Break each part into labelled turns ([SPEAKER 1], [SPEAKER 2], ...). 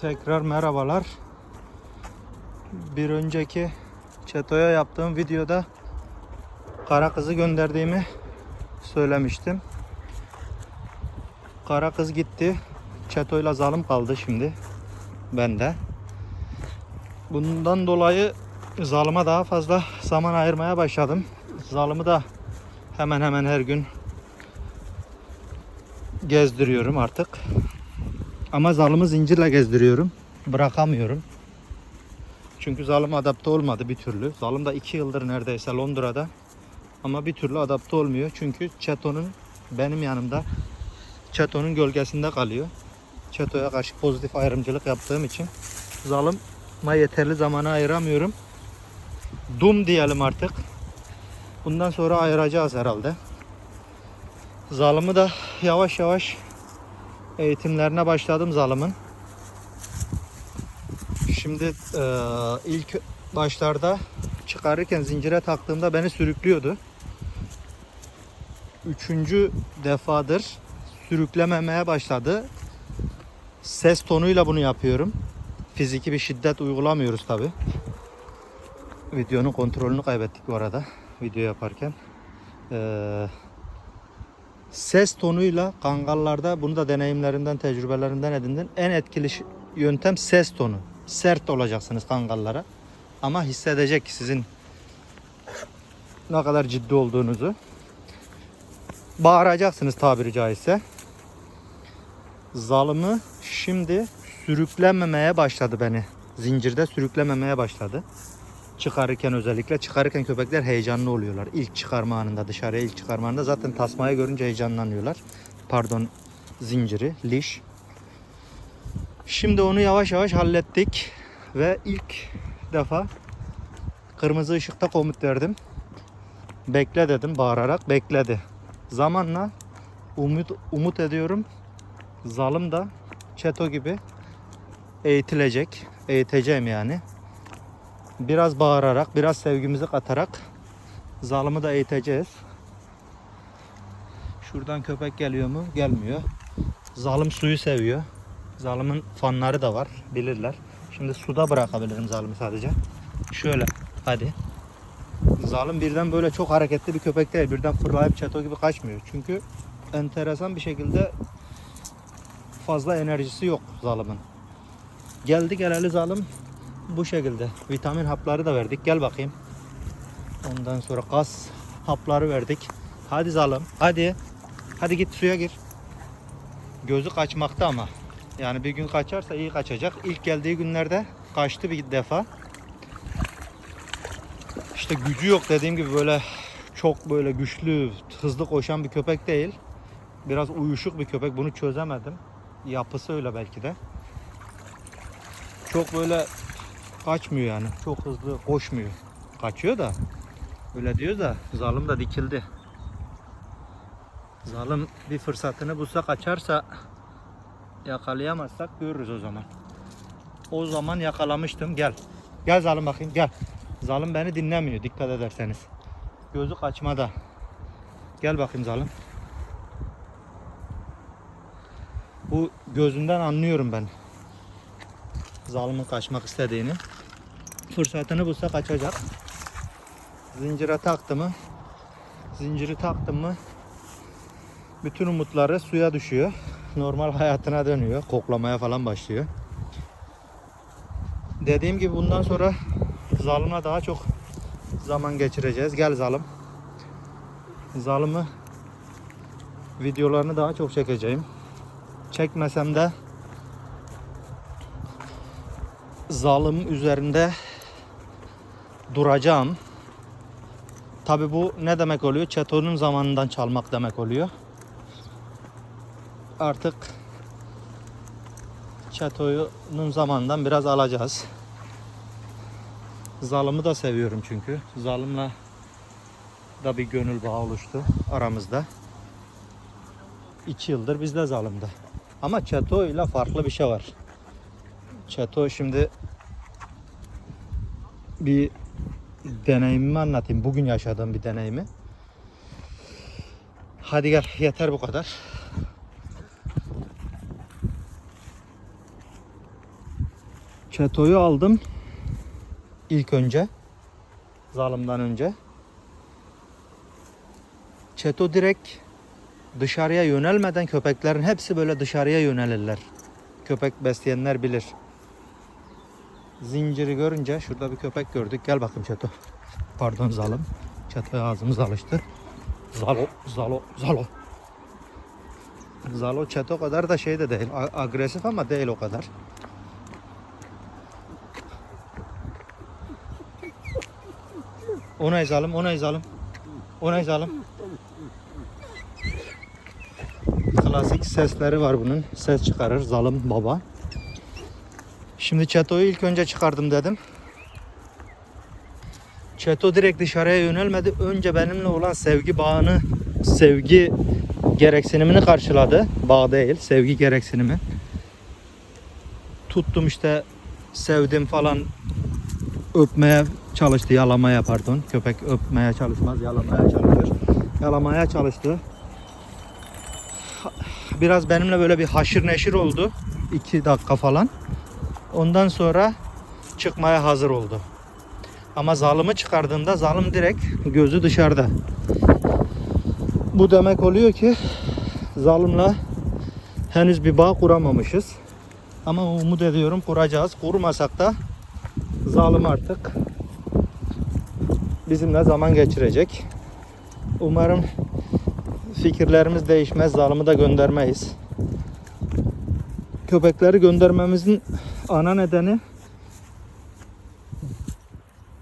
[SPEAKER 1] Tekrar merhabalar. Bir önceki Çeto'ya yaptığım videoda kara kızı gönderdiğimi söylemiştim. Kara kız gitti. Çeto'yla zalim kaldı şimdi. Bende. Bundan dolayı zalıma daha fazla zaman ayırmaya başladım. Zalımı da hemen hemen her gün gezdiriyorum artık. Ama zalımı zincirle gezdiriyorum. Bırakamıyorum. Çünkü zalım adapte olmadı bir türlü. Zalım da 2 yıldır neredeyse Londra'da. Ama bir türlü adapte olmuyor. Çünkü Çeto'nun benim yanımda Çeto'nun gölgesinde kalıyor. Çeto'ya karşı pozitif ayrımcılık yaptığım için zalıma yeterli zamanı ayıramıyorum. Dum diyelim artık. Bundan sonra ayıracağız herhalde. Zalımı da yavaş yavaş eğitimlerine başladım zalımın. Şimdi eee, ilk başlarda çıkarırken zincire taktığımda beni sürüklüyordu. Üçüncü defadır sürüklememeye başladı. Ses tonuyla bunu yapıyorum. Fiziki bir şiddet uygulamıyoruz tabi. Videonun kontrolünü kaybettik bu arada video yaparken. Eee ses tonuyla kangallarda bunu da deneyimlerimden, tecrübelerimden edindim. En etkili yöntem ses tonu. Sert olacaksınız kangallara. Ama hissedecek sizin ne kadar ciddi olduğunuzu. Bağıracaksınız tabiri caizse. Zalımı şimdi sürüklememeye başladı beni. Zincirde sürüklememeye başladı. Çıkarırken özellikle çıkarırken köpekler heyecanlı oluyorlar. İlk çıkarma anında dışarıya ilk çıkarma anında zaten tasmayı görünce heyecanlanıyorlar. Pardon zinciri, liş. Şimdi onu yavaş yavaş hallettik ve ilk defa kırmızı ışıkta komut verdim. Bekle dedim bağırarak bekledi. Zamanla umut umut ediyorum zalim da çeto gibi eğitilecek. Eğiteceğim yani biraz bağırarak, biraz sevgimizi katarak zalımı da eğiteceğiz. Şuradan köpek geliyor mu? Gelmiyor. Zalim suyu seviyor. Zalimin fanları da var, bilirler. Şimdi suda bırakabilirim zalimi sadece. Şöyle, hadi. Zalim birden böyle çok hareketli bir köpek değil. Birden fırlayıp çeto gibi kaçmıyor. Çünkü enteresan bir şekilde fazla enerjisi yok zalimin. Geldi geleli zalim bu şekilde. Vitamin hapları da verdik. Gel bakayım. Ondan sonra gaz hapları verdik. Hadi zalım. Hadi. Hadi git suya gir. Gözü kaçmakta ama. Yani bir gün kaçarsa iyi kaçacak. İlk geldiği günlerde kaçtı bir defa. İşte gücü yok dediğim gibi böyle çok böyle güçlü, hızlı koşan bir köpek değil. Biraz uyuşuk bir köpek. Bunu çözemedim. Yapısı öyle belki de. Çok böyle kaçmıyor yani. Çok hızlı koşmuyor. Kaçıyor da. Öyle diyor da zalim da dikildi. Zalim bir fırsatını bulsa kaçarsa yakalayamazsak görürüz o zaman. O zaman yakalamıştım. Gel. Gel zalim bakayım gel. Zalim beni dinlemiyor dikkat ederseniz. Gözü kaçmada. Gel bakayım zalim. Bu gözünden anlıyorum ben. Zalimin kaçmak istediğini. Fırsatını bulsa kaçacak. Zincire taktı mı? Zinciri taktım mı? Bütün umutları suya düşüyor. Normal hayatına dönüyor. Koklamaya falan başlıyor. Dediğim gibi bundan sonra zalimle daha çok zaman geçireceğiz. Gel zalim. Zalimi videolarını daha çok çekeceğim. Çekmesem de zalim üzerinde duracağım. Tabi bu ne demek oluyor? Çeto'nun zamanından çalmak demek oluyor. Artık Çeto'nun zamanından biraz alacağız. Zalımı da seviyorum çünkü. Zalimle da bir gönül bağı oluştu aramızda. İki yıldır bizde zalimde. Ama Çeto ile farklı bir şey var. Çeto şimdi bir deneyimimi anlatayım. Bugün yaşadığım bir deneyimi. Hadi gel yeter bu kadar. Çeto'yu aldım. İlk önce. Zalımdan önce. Çeto direkt dışarıya yönelmeden köpeklerin hepsi böyle dışarıya yönelirler. Köpek besleyenler bilir. Zinciri görünce şurada bir köpek gördük. Gel bakayım Çeto. Pardon zalım. Çeto'ya ağzımız alıştı. Zalo, Zalo, Zalo. Zalo Çeto kadar da şey de değil. Agresif ama değil o kadar. Ona zalım, ona zalım. Ona zalım. Klasik sesleri var bunun. Ses çıkarır zalım baba. Şimdi Çeto'yu ilk önce çıkardım dedim. Çeto direkt dışarıya yönelmedi. Önce benimle olan sevgi bağını, sevgi gereksinimini karşıladı. Bağ değil, sevgi gereksinimi. Tuttum işte sevdim falan öpmeye çalıştı, yalamaya pardon. Köpek öpmeye çalışmaz, yalamaya çalışır. Yalamaya çalıştı. Biraz benimle böyle bir haşır neşir oldu. 2 dakika falan. Ondan sonra çıkmaya hazır oldu. Ama zalımı çıkardığında zalım direkt gözü dışarıda. Bu demek oluyor ki zalımla henüz bir bağ kuramamışız. Ama umut ediyorum kuracağız. Kurmasak da zalim artık bizimle zaman geçirecek. Umarım fikirlerimiz değişmez. Zalımı da göndermeyiz. Köpekleri göndermemizin ana nedeni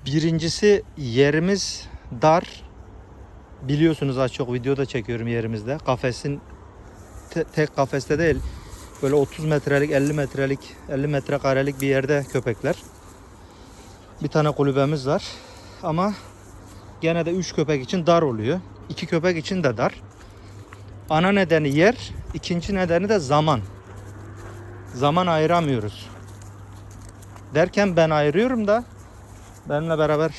[SPEAKER 1] Birincisi yerimiz dar. Biliyorsunuz az çok video da çekiyorum yerimizde. Kafesin te- tek kafeste değil. Böyle 30 metrelik, 50 metrelik, 50 metrekarelik bir yerde köpekler. Bir tane kulübemiz var. Ama gene de 3 köpek için dar oluyor. 2 köpek için de dar. Ana nedeni yer, ikinci nedeni de zaman. Zaman ayıramıyoruz. Derken ben ayırıyorum da Benimle beraber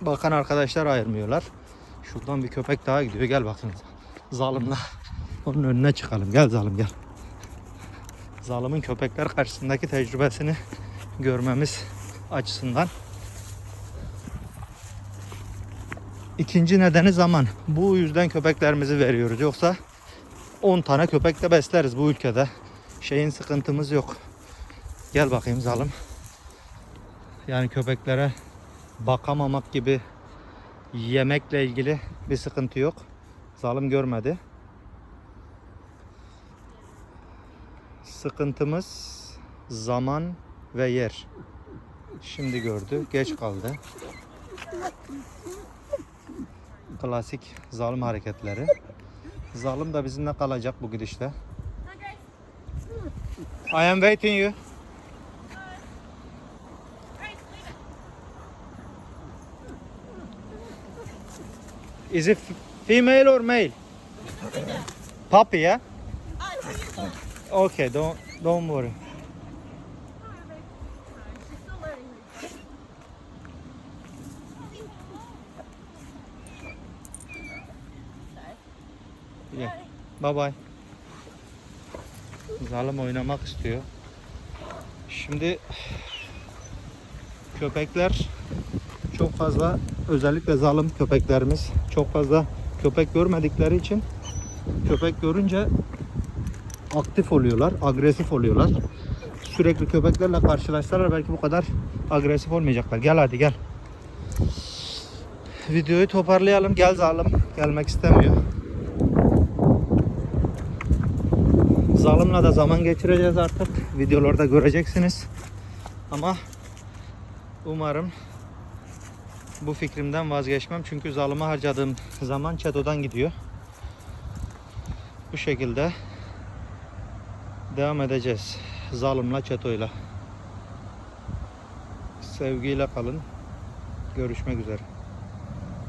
[SPEAKER 1] bakan arkadaşlar ayırmıyorlar. Şuradan bir köpek daha gidiyor. Gel bakın. Zalimle. Onun önüne çıkalım. Gel zalim gel. Zalimin köpekler karşısındaki tecrübesini görmemiz açısından. İkinci nedeni zaman. Bu yüzden köpeklerimizi veriyoruz. Yoksa 10 tane köpek de besleriz bu ülkede. Şeyin sıkıntımız yok. Gel bakayım zalim. Yani köpeklere bakamamak gibi yemekle ilgili bir sıkıntı yok. Zalim görmedi. Sıkıntımız zaman ve yer. Şimdi gördü. Geç kaldı. Klasik zalim hareketleri. Zalim da bizimle kalacak bu gidişle. I am waiting you. Is it female or male? Puppy, yeah? Okay, don't don't worry. Yeah. Bye bye. Zalim oynamak istiyor. Şimdi köpekler çok fazla özellikle zalim köpeklerimiz çok fazla köpek görmedikleri için köpek görünce aktif oluyorlar, agresif oluyorlar. Sürekli köpeklerle karşılaşsalar belki bu kadar agresif olmayacaklar. Gel hadi gel. Videoyu toparlayalım. Gel zalim. Gelmek istemiyor. Zalimle de zaman geçireceğiz artık. Videolarda göreceksiniz. Ama umarım bu fikrimden vazgeçmem. Çünkü zalıma harcadığım zaman çetodan gidiyor. Bu şekilde devam edeceğiz. Zalimle çetoyla. Sevgiyle kalın. Görüşmek üzere.